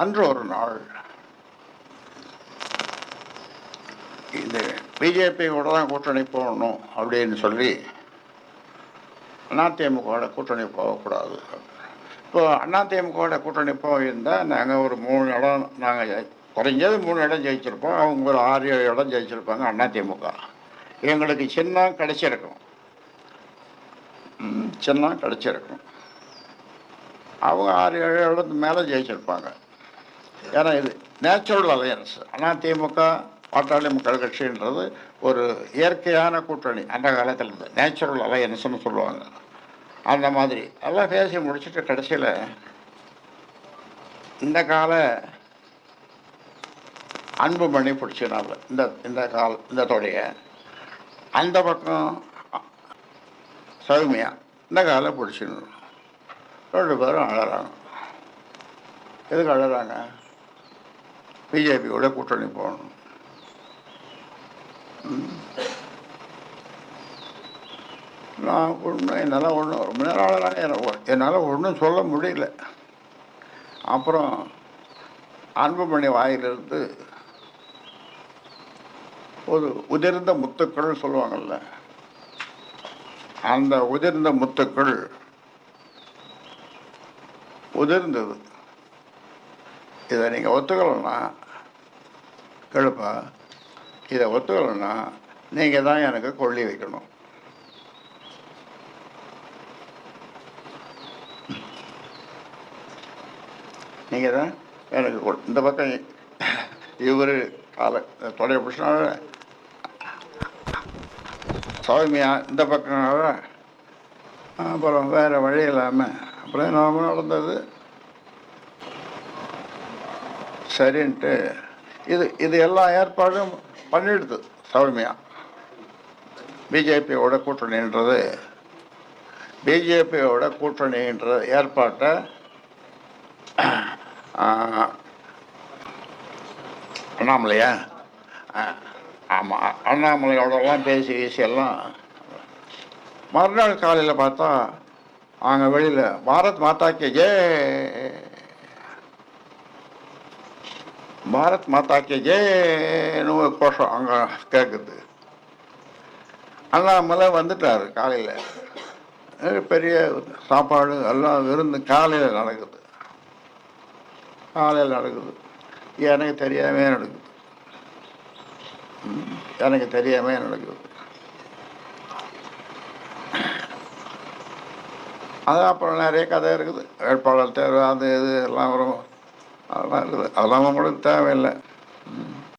அன்று ஒரு நாள் இந்த பிஜேபி கூட தான் கூட்டணி போகணும் அப்படின்னு சொல்லி அதிமுகவோட கூட்டணி போகக்கூடாது. இப்போ அதிமுகவோட கூட்டணி போயிருந்தால் நாங்கள் ஒரு மூணு இடம் நாங்கள் குறைஞ்சது மூணு இடம் ஜெயிச்சிருப்போம். அவங்க ஒரு ஆறு ஏழு இடம் ஜெயிச்சிருப்பாங்க அதிமுக. எங்களுக்கு சின்னம் கிடைச்சிருக்கும். சின்னம் கிடைச்சிருக்கும். அவங்க ஆறு ஏழு இடத்துக்கு மேலே ஜெயிச்சிருப்பாங்க. ஏன்னா இது நேச்சுரல் அலையன்ஸ் அதிமுக பாட்டாளி மக்கள் கட்சின்றது ஒரு இயற்கையான கூட்டணி. அந்த காலத்தில் இருந்து நேச்சுரல் அலையன்ஸ்னு சொல்லுவாங்க. அந்த மாதிரி. எல்லாம் பேசி முடிச்சுட்டு கடைசியில் இந்த கால பண்ணி பிடிச்சினால இந்த இந்த கால் இந்த தொடைய. அந்த பக்கம் சௌமியா. இந்த காலை பிடிச்சிடணும் ரெண்டு பேரும் அழறாங்க. எதுக்கு அழறாங்க? பிஜேபியோட கூட்டணி போகணும் நான் ஒன்றும் என்னால் ஒன்றும் ரொம்ப நேரம் என்னால் ஒன்றும் சொல்ல முடியல அப்புறம் அன்புமணி வாயிலிருந்து ஒரு உதிர்ந்த முத்துக்கள் சொல்லுவாங்கல்ல அந்த உதிர்ந்த முத்துக்கள் உதிர்ந்தது இதை நீங்கள் ஒத்துக்கலைன்னா கேளுப்பா இதை ஒத்துக்கலைன்னா நீங்கள் தான் எனக்கு கொள்ளி வைக்கணும். நீங்கள் தான் எனக்கு இந்த பக்கம் இவர் காலை தொடைய பிடிச்சினால சௌமியா இந்த பக்கம் அப்புறம் வேறு வழி இல்லாமல் அப்புறம் நாம நடந்தது சரின்ட்டு இது இது எல்லா ஏற்பாடும் பண்ணிடுது சௌமியா. பிஜேபியோட கூட்டணின்றது பிஜேபியோட கூட்டணின்ற ஏற்பாட்டை அண்ணாமலையா? ஆமாம் அண்ணாமலையோடலாம் பேசி பேசி எல்லாம் மறுநாள் காலையில் பார்த்தா அங்கே வெளியில் பாரத் மாதா கே பாரத் மாதா கே கோஷம் அங்கே கேட்குது அண்ணாமலை வந்துட்டார் காலையில் பெரிய சாப்பாடு எல்லாம் விருந்து காலையில் நடக்குது காலையில் நடக்குது எனக்கு தெரியாமே நடக்குது எனக்கு தெரியாமே நடக்குது அது அப்புறம் நிறைய கதை இருக்குது வேட்பாளர் தேர்வு அது இது எல்லாம் வரும் அதெல்லாம் அதெல்லாம் உங்களுக்கு தேவையில்லை.